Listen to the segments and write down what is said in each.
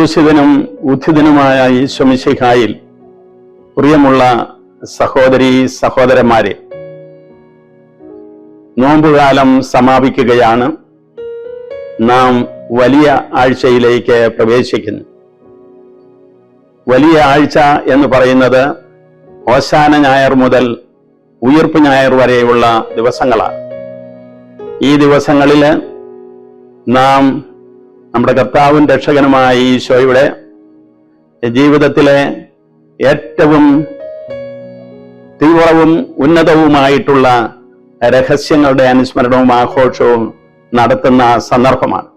ക്രൂശിതനും ഉദ്ധിതനുമായ ഈശ്വമിശിഹായിൽ പ്രിയമുള്ള സഹോദരി സഹോദരന്മാരെ നോമ്പുകാലം സമാപിക്കുകയാണ്. നാം വലിയ ആഴ്ചയിലേക്ക് പ്രവേശിക്കുന്നു. വലിയ ആഴ്ച എന്ന് പറയുന്നത് ഓശാന ഞായർ മുതൽ ഉയർപ്പ് ഞായർ വരെയുള്ള ദിവസങ്ങളാണ്. ഈ ദിവസങ്ങളിൽ നാം നമ്മുടെ കർത്താവും രക്ഷകനുമായ ഈശോയുടെ ജീവിതത്തിലെ ഏറ്റവും തീവ്രവും ഉന്നതവുമായിട്ടുള്ള രഹസ്യങ്ങളുടെ അനുസ്മരണവും ആഘോഷവും നടത്തുന്ന സന്ദർഭമാണ്.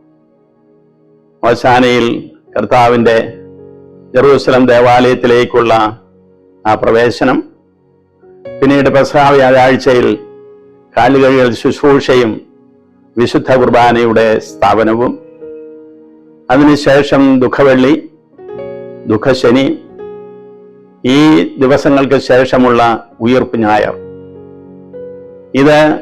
ഓശാനയിൽ കർത്താവിന്റെ ജെറൂസലം ദേവാലയത്തിലേക്കുള്ള ആ പ്രവേശനം പിന്നീട് പെസഹ വ്യാഴാഴ്ചയിൽ കാലുകഴികൾ ശുശ്രൂഷയും വിശുദ്ധ കുർബാനയുടെ സ്ഥാപനവും അതിനുശേഷം ദുഃഖവെള്ളി ദുഃഖശനി ഈ ദിവസങ്ങൾക്ക് ശേഷമുള്ള ഉയർപ്പ് ഞായർ. ഇത്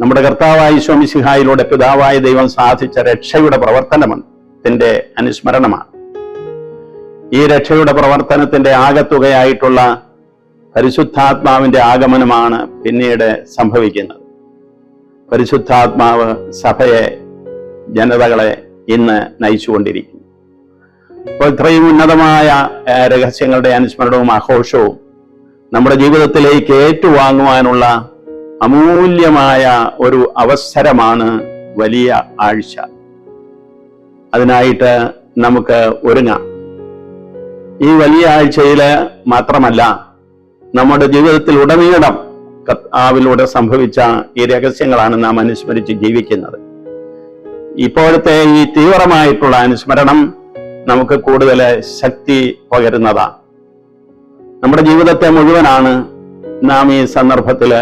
നമ്മുടെ കർത്താവായ ഈശോമിസിഹായിലൂടെ പിതാവായ ദൈവം സാധിച്ച രക്ഷയുടെ പ്രവർത്തനത്തിന്റെ അനുസ്മരണമാണ്. ഈ രക്ഷയുടെ പ്രവർത്തനത്തിന്റെ ആകത്തുകയായിട്ടുള്ള പരിശുദ്ധാത്മാവിന്റെ ആഗമനമാണ് പിന്നീട് സംഭവിക്കുന്നത്. പരിശുദ്ധാത്മാവ് സഭയെ ജനതകളെ ഇന്ന് നയിച്ചുകൊണ്ടിരിക്കുന്നു. അപ്പോൾ ഇത്രയും ഉന്നതമായ രഹസ്യങ്ങളുടെ അനുസ്മരണവും ആഘോഷവും നമ്മുടെ ജീവിതത്തിലേക്ക് ഏറ്റുവാങ്ങുവാനുള്ള അമൂല്യമായ ഒരു അവസരമാണ് വലിയ ആഴ്ച. അതിനായിട്ട് നമുക്ക് ഒരുങ്ങാം. ഈ വലിയ ആഴ്ചയിൽ മാത്രമല്ല നമ്മുടെ ജീവിതത്തിൽ ഉടനീളം കർത്താവിലൂടെ സംഭവിച്ച ഈ രഹസ്യങ്ങളാണ് നാം അനുസ്മരിച്ച് ജീവിക്കുന്നത്. ഇപ്പോഴത്തെ ഈ തീവ്രമായിട്ടുള്ള അനുസ്മരണം നമുക്ക് കൂടുതൽ ശക്തി പകരുന്നതാണ് നമ്മുടെ ജീവിതത്തെ മുഴുവനാണ് നാം ഈ സന്ദർഭത്തിൽ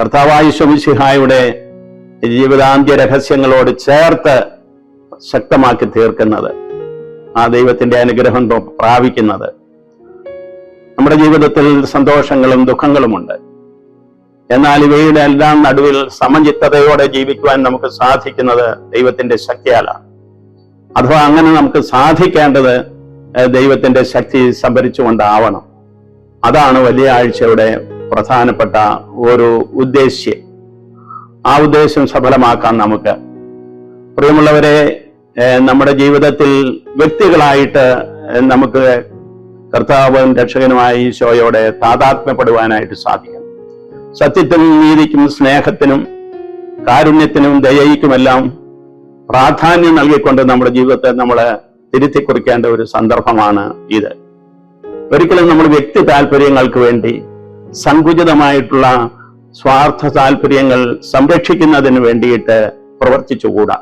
കർത്താവായ ശുഭിഷിഹായുടെ ജീവിതാന്ത്യ രഹസ്യങ്ങളോട് ചേർത്ത് ശക്തമാക്കി തീർക്കുന്നത്. ആ ദൈവത്തിന്റെ അനുഗ്രഹം പ്രാപിക്കുന്നത്. നമ്മുടെ ജീവിതത്തിൽ സന്തോഷങ്ങളും ദുഃഖങ്ങളുമുണ്ട്. എന്നാൽ ഇവയുടെ എല്ലാം നടുവിൽ സമചിത്തതയോടെ ജീവിക്കുവാൻ നമുക്ക് സാധിക്കുന്നത് ദൈവത്തിന്റെ ശക്തിയാലാണ്. അഥവാ അങ്ങനെ നമുക്ക് സാധിക്കേണ്ടത് ദൈവത്തിന്റെ ശക്തി സംഭരിച്ചുകൊണ്ടാവണം. അതാണ് വലിയ ആഴ്ചയുടെ പ്രധാനപ്പെട്ട ഒരു ഉദ്ദേശ്യം. ആ ഉദ്ദേശം സഫലമാക്കാം നമുക്ക്. പ്രിയമുള്ളവരെ നമ്മുടെ ജീവിതത്തിൽ വ്യക്തികളായിട്ട് നമുക്ക് കർത്താവും രക്ഷകനുമായ ഈശോയോടെ താതാത്മ്യപ്പെടുവാനായിട്ട് സാധിക്കണം സത്യത്തിനും നീതിക്കും സ്നേഹത്തിനും കാരുണ്യത്തിനും ദയയ്ക്കുമെല്ലാം പ്രാധാന്യം നൽകിക്കൊണ്ട് നമ്മുടെ ജീവിതത്തെ നമ്മൾ തിരുത്തി കുറിക്കേണ്ട ഒരു സന്ദർഭമാണ് ഇത്. ഒരിക്കലും നമ്മൾ വ്യക്തി താല്പര്യങ്ങൾക്ക് വേണ്ടി സങ്കുചിതമായിട്ടുള്ള സ്വാർത്ഥ താല്പര്യങ്ങൾ സംരക്ഷിക്കുന്നതിന് വേണ്ടിയിട്ട് പ്രവർത്തിച്ചുകൂടാ.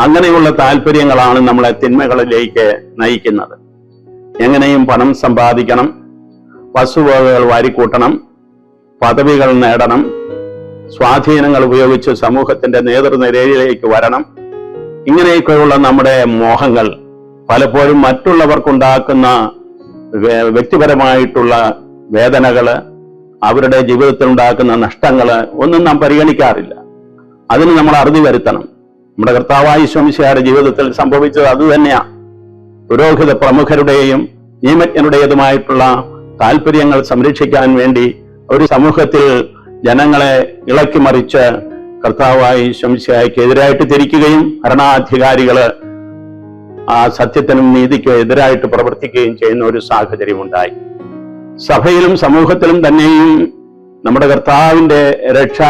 അങ്ങനെയുള്ള താല്പര്യങ്ങളാണ് നമ്മളെ തിന്മകളിലേക്ക് നയിക്കുന്നത്. എങ്ങനെയും പണം സമ്പാദിക്കണം വസ്തുവകകൾ വാരിക്കൂട്ടണം പദവികൾ നേടണം. സ്വാധീനങ്ങൾ ഉപയോഗിച്ച് സമൂഹത്തിന്റെ നേതൃനിരയിലേക്ക് വരണം. ഇങ്ങനെയൊക്കെയുള്ള നമ്മുടെ മോഹങ്ങൾ പലപ്പോഴും മറ്റുള്ളവർക്കുണ്ടാക്കുന്ന വ്യക്തിപരമായിട്ടുള്ള വേദനകൾ അവരുടെ ജീവിതത്തിൽ ഉണ്ടാക്കുന്ന നഷ്ടങ്ങൾ ഒന്നും നാം പരിഗണിക്കാറില്ല. അതിന് നമ്മൾ അറുതി വരുത്തണം. നമ്മുടെ കർത്താവായ ശംശയുടെ ജീവിതത്തിൽ സംഭവിച്ചത് അത് തന്നെയാ. പുരോഹിത പ്രമുഖരുടെയും നിയമജ്ഞരുടേതുമായിട്ടുള്ള താല്പര്യങ്ങൾ സംരക്ഷിക്കാൻ വേണ്ടി ഒരു സമൂഹത്തിൽ ജനങ്ങളെ ഇളക്കി മറിച്ച് കർത്താവായി ശംശയ്ക്ക് എതിരായിട്ട് തിരിക്കുകയും ഭരണാധികാരികൾ ആ സത്യത്തിനും നീതിക്കും എതിരായിട്ട് പ്രവർത്തിക്കുകയും ചെയ്യുന്ന ഒരു സാഹചര്യം ഉണ്ടായി സഭയിലും സമൂഹത്തിലും തന്നെയും നമ്മുടെ കർത്താവിന്റെ രക്ഷ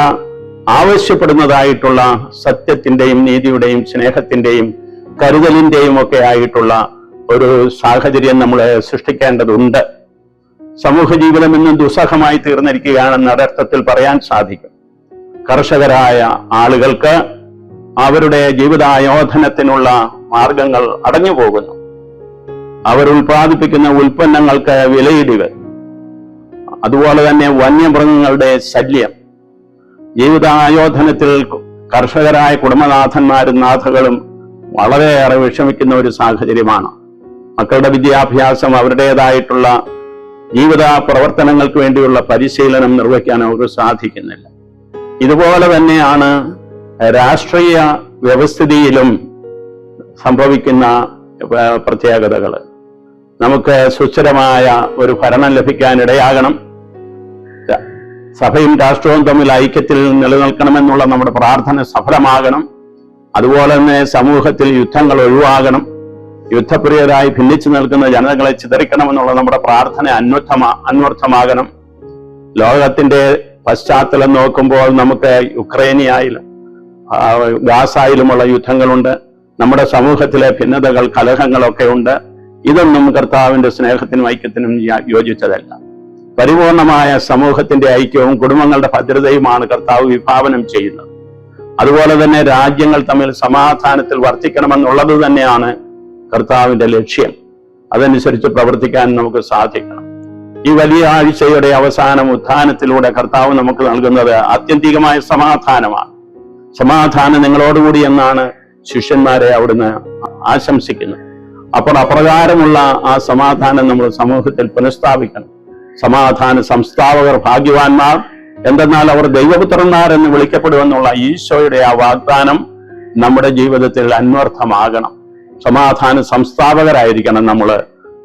ആവശ്യപ്പെടുന്നതായിട്ടുള്ള സത്യത്തിന്റെയും നീതിയുടെയും സ്നേഹത്തിന്റെയും കരുതലിന്റെയും ഒക്കെ ആയിട്ടുള്ള ഒരു സാഹചര്യം നമ്മൾ സൃഷ്ടിക്കേണ്ടതുണ്ട്. സമൂഹ ജീവിതം ഇന്നും ദുസ്സഹമായി തീർന്നിരിക്കുകയാണെന്ന് അർത്ഥത്തിൽ പറയാൻ സാധിക്കും. കർഷകരായ ആളുകൾക്ക് അവരുടെ ജീവിതായോധനത്തിനുള്ള മാർഗങ്ങൾ അടഞ്ഞു പോകുന്നു അവർ ഉൽപ്പാദിപ്പിക്കുന്ന ഉൽപ്പന്നങ്ങൾക്ക് വിലയിടിവ്. അതുപോലെ തന്നെ വന്യമൃഗങ്ങളുടെ ശല്യം. ജീവിതായോധനത്തിൽ കർഷകരായ കുടുംബനാഥന്മാരും നാഥകളും വളരെയേറെ വിഷമിക്കുന്ന ഒരു സാഹചര്യമാണ്. മക്കളുടെ വിദ്യാഭ്യാസം അവരുടേതായിട്ടുള്ള ജീവിത പ്രവർത്തനങ്ങൾക്ക് വേണ്ടിയുള്ള പരിശീലനം നിർവഹിക്കാൻ അവർക്ക് സാധിക്കുന്നില്ല. ഇതുപോലെ തന്നെയാണ് രാഷ്ട്രീയ വ്യവസ്ഥിതിയിലും സംഭവിക്കുന്ന പ്രത്യേകതകൾ നമുക്ക് സുസ്ഥിരമായ ഒരു ഭരണം ലഭിക്കാൻ ഇടയാകണം സഭയും രാഷ്ട്രവും തമ്മിൽ ഐക്യത്തിൽ നിലനിൽക്കണമെന്നുള്ള നമ്മുടെ പ്രാർത്ഥന സഫലമാകണം. അതുപോലെ തന്നെ സമൂഹത്തിൽ യുദ്ധങ്ങൾ ഒഴിവാകണം. യുദ്ധപ്രിയരായി ഭിന്നിച്ചു നിൽക്കുന്ന ജനതകളെ ചിതറിക്കണമെന്നുള്ള നമ്മുടെ പ്രാർത്ഥന അന്വർത്ഥമാ അന്വർത്ഥമാകണം. ലോകത്തിന്റെ പശ്ചാത്തലം നോക്കുമ്പോൾ നമുക്ക് യുക്രൈനിയായാലും ഗാസായിലുമുള്ള യുദ്ധങ്ങളുണ്ട്. നമ്മുടെ സമൂഹത്തിലെ ഭിന്നതകൾ കലഹങ്ങളൊക്കെ ഉണ്ട്. ഇതൊന്നും കർത്താവിന്റെ സ്നേഹത്തിനും ഐക്യത്തിനും യോജിച്ചതല്ല. പരിപൂർണമായ സമൂഹത്തിന്റെ ഐക്യവും കുടുംബങ്ങളുടെ ഭദ്രതയുമാണ് കർത്താവ് വിഭാവനം ചെയ്യുന്നത്. അതുപോലെ തന്നെ രാജ്യങ്ങൾ തമ്മിൽ സമാധാനത്തിൽ വർത്തിക്കണമെന്നുള്ളത് തന്നെയാണ് കർത്താവിന്റെ ലക്ഷ്യം. അതനുസരിച്ച് പ്രവർത്തിക്കാൻ നമുക്ക് സാധിക്കണം. ഈ വലിയ ആഴ്ചയുടെ അവസാനം ഉത്ഥാനത്തിലൂടെ കർത്താവ് നമുക്ക് നൽകുന്നത് ആത്യന്തികമായ സമാധാനമാണ്. സമാധാനം നിങ്ങളോടുകൂടി എന്നാണ് ശിഷ്യന്മാരെ അവിടുന്ന് ആശംസിക്കുന്നത്. അപ്പോൾ അപ്രകാരമുള്ള ആ സമാധാനം നമ്മൾ സമൂഹത്തിൽ പുനഃസ്ഥാപിക്കണം. സമാധാന സംസ്ഥാപകർ ഭാഗ്യവാന്മാർ എന്തെന്നാൽ അവർ ദൈവപുത്രന്മാർ എന്ന് വിളിക്കപ്പെടുമെന്നുള്ള ഈശോയുടെ ആ വാഗ്ദാനം നമ്മുടെ ജീവിതത്തിൽ അന്വർത്ഥമാകണം. സമാധാന സംസ്ഥാപകരായിരിക്കണം നമ്മൾ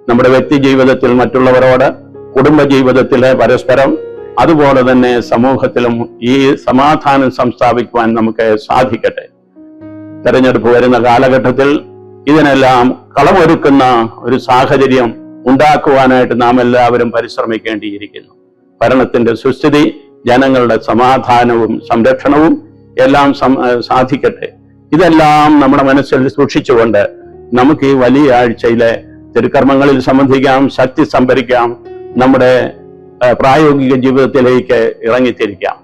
നമ്മുടെ വ്യക്തി ജീവിതത്തിൽ മറ്റുള്ളവരോട് കുടുംബ ജീവിതത്തിൽ പരസ്പരം അതുപോലെ തന്നെ സമൂഹത്തിലും ഈ സമാധാനം സംസ്ഥാപിക്കുവാൻ നമുക്ക് സാധിക്കട്ടെ. തെരഞ്ഞെടുപ്പ് വരുന്ന കാലഘട്ടത്തിൽ ഇതിനെല്ലാം കളമൊരുക്കുന്ന ഒരു സാഹചര്യം ഉണ്ടാക്കുവാനായിട്ട് നാം എല്ലാവരും പരിശ്രമിക്കേണ്ടിയിരിക്കുന്നു. ഭരണത്തിന്റെ സുസ്ഥിതി ജനങ്ങളുടെ സമാധാനവും സംരക്ഷണവും എല്ലാം സാധിക്കട്ടെ. ഇതെല്ലാം നമ്മുടെ മനസ്സിൽ സൂക്ഷിച്ചുകൊണ്ട് നമുക്ക് ഈ വലിയ ആഴ്ചയിലെ തിരുക്കർമ്മങ്ങളിൽ സംബന്ധിക്കാം ശക്തി സംഭരിക്കാം നമ്മുടെ പ്രായോഗിക ജീവിതത്തിലേക്ക് ഇറങ്ങിത്തിരിക്കാം.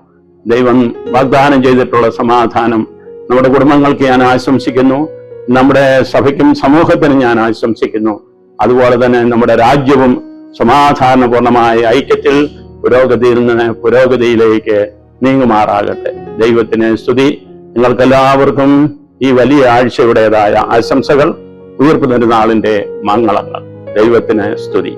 ദൈവം വാഗ്ദാനം ചെയ്തിട്ടുള്ള സമാധാനം നമ്മുടെ കുടുംബങ്ങൾക്ക് ഞാൻ ആശംസിക്കുന്നു. നമ്മുടെ സഭയ്ക്കും സമൂഹത്തിനും ഞാൻ ആശംസിക്കുന്നു. അതുപോലെ തന്നെ നമ്മുടെ രാജ്യവും സമാധാനപൂർണമായ ഐക്യത്തിൽ പുരോഗതിയിൽ നിന്ന് പുരോഗതിയിലേക്ക് നീങ്ങുമാറാകട്ടെ. ദൈവത്തിന് സ്തുതി. നിങ്ങൾക്കെല്ലാവർക്കും ഈ വലിയ ആഴ്ചയുടേതായ ആശംസകൾ. ഉയർപ്പ് ആളിന്റെ മംഗളങ്ങൾ. ദൈവത്തിന് സ്തുതി.